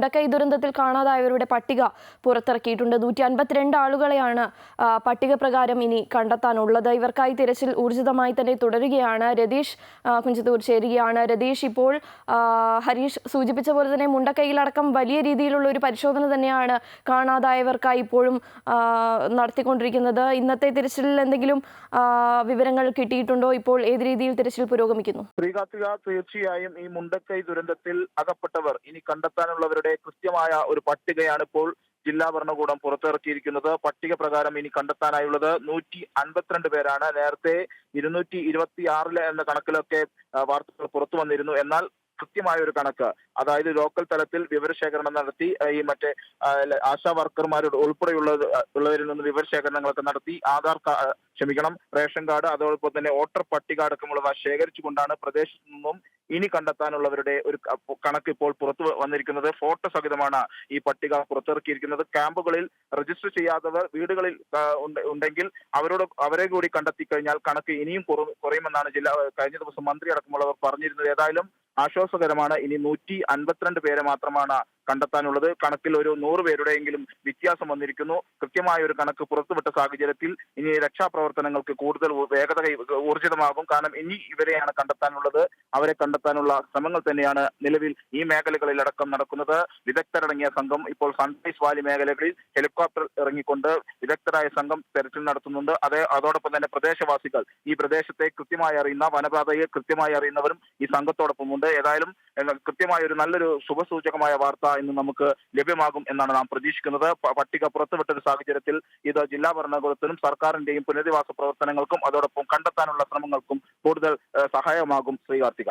മുണ്ടക്കൈ ദുരന്തത്തിൽ കാണാതായവരുടെ പട്ടിക പുറത്തിറക്കിയിട്ടുണ്ട്. നൂറ്റി അൻപത്തിരണ്ട് ആളുകളെയാണ് പട്ടിക പ്രകാരം ഇനി കണ്ടെത്താനുള്ളത്. ഇവർക്കായി തിരച്ചിൽ ഊർജിതമായി തന്നെ തുടരുകയാണ്. രതീഷ് കുഞ്ചത്തൂർ ചേരുകയാണ്. രതീഷ് ഇപ്പോൾ ഹരീഷ് സൂചിപ്പിച്ച പോലെ തന്നെ മുണ്ടക്കൈയിലടക്കം വലിയ രീതിയിലുള്ള ഒരു പരിശോധന തന്നെയാണ് കാണാതായവർക്കായി ഇപ്പോഴും നടത്തിക്കൊണ്ടിരിക്കുന്നത്. ഇന്നത്തെ തിരച്ചിലിൽ എന്തെങ്കിലും വിവരങ്ങൾ കിട്ടിയിട്ടുണ്ടോ? ഇപ്പോൾ ഏത് രീതിയിൽ തിരച്ചിൽ പുരോഗമിക്കുന്നു? തീർച്ചയായും ഈ മുണ്ടക്കൈ ദുരന്തത്തിൽ അകപ്പെട്ടവർ ഇനി കണ്ടെത്താനുള്ളവരുടെ കൃത്യമായ ഒരു പട്ടികയാണ് ഇപ്പോൾ ജില്ലാ ഭരണകൂടം പുറത്തിറക്കിയിരിക്കുന്നത്. പട്ടിക പ്രകാരം ഇനി കണ്ടെത്താനായുള്ളത് നൂറ്റി അൻപത്തിരണ്ട് പേരാണ്. നേരത്തെ ഇരുന്നൂറ്റി ഇരുപത്തി ആറിൽ എന്ന കണക്കിലൊക്കെ വാർത്തകൾ പുറത്തു വന്നിരുന്നു എന്നാൽ കൃത്യമായ ഒരു കണക്ക്. അതായത് ലോക്കൽ തലത്തിൽ വിവരശേഖരണം നടത്തി ഈ മറ്റേ ആശാ വർക്കർമാരുടെ ഉൾപ്പെടെയുള്ള ഉള്ളവരിൽ നിന്ന് വിവരശേഖരണങ്ങളൊക്കെ നടത്തി ആധാർ ക്ഷമിക്കണം റേഷൻ കാർഡ് അതോടൊപ്പം തന്നെ വോട്ടർ പട്ടിക അടക്കമുള്ളവ ശേഖരിച്ചുകൊണ്ടാണ് പ്രദേശത്തു നിന്നും ഇനി കണ്ടെത്താനുള്ളവരുടെ ഒരു കണക്ക് ഇപ്പോൾ പുറത്തു വന്നിരിക്കുന്നത്. ഫോട്ടോ സഹിതമാണ് ഈ പട്ടിക പുറത്തിറക്കിയിരിക്കുന്നത്. ക്യാമ്പുകളിൽ രജിസ്റ്റർ ചെയ്യാത്തവർ വീടുകളിൽ ഉണ്ടെങ്കിൽ അവരോട് അവരെ കൂടി കണ്ടെത്തി കഴിഞ്ഞാൽ കണക്ക് ഇനിയും കുറയുമെന്നാണ് ജില്ലാ കഴിഞ്ഞ ദിവസം മന്ത്രി അടക്കമുള്ളവർ പറഞ്ഞിരുന്നത്. ഏതായാലും ആശ്വാസകരമാണ്. ഇനി നൂറ്റി അൻപത്തിരണ്ട് പേരെ മാത്രമാണ് കണ്ടെത്താനുള്ളത്. കണക്കിൽ ഒരു നൂറ് പേരുടെയെങ്കിലും വ്യത്യാസം വന്നിരിക്കുന്നു. കൃത്യമായ ഒരു കണക്ക് പുറത്തുവിട്ട സാഹചര്യത്തിൽ ഇനി രക്ഷാപ്രവർത്തനങ്ങൾക്ക് കൂടുതൽ വേഗത ഊർജിതമാകും. കാരണം ഇനി ഇവരെയാണ് കണ്ടെത്താനുള്ളത്. അവരെ കണ്ടെത്താനുള്ള ശ്രമങ്ങൾ തന്നെയാണ് നിലവിൽ ഈ മേഖലകളിൽ അടക്കം നടക്കുന്നത്. വിദഗ്ധരടങ്ങിയ സംഘം ഇപ്പോൾ സൺറൈസ് വാലി മേഖലകളിൽ ഹെലികോപ്റ്റർ ഇറങ്ങിക്കൊണ്ട് വിദഗ്ധരായ സംഘം തെരച്ചിൽ നടത്തുന്നുണ്ട്. അതേ അതോടൊപ്പം തന്നെ പ്രദേശവാസികൾ ഈ പ്രദേശത്തെ കൃത്യമായി അറിയുന്ന വനപാതയെ കൃത്യമായി അറിയുന്നവരും ഈ സംഘത്തോടൊപ്പമുണ്ട്. ഏതായാലും കൃത്യമായ ഒരു നല്ലൊരു ശുഭസൂചകമായ വാർത്ത ഇന്ന് നമുക്ക് ലഭ്യമാകും എന്നാണ് നാം പ്രതീക്ഷിക്കുന്നത്. പട്ടിക പുറത്തുവിട്ട ഒരു സാഹചര്യത്തിൽ ഇത് ജില്ലാ ഭരണകൂടത്തിനും സർക്കാരിന്റെയും പുനരധിവാസ പ്രവർത്തനങ്ങൾക്കും അതോടൊപ്പം കണ്ടെത്താനുള്ള ശ്രമങ്ങൾക്കും കൂടുതൽ സഹായമാകും ശ്രീ കാർത്തിക.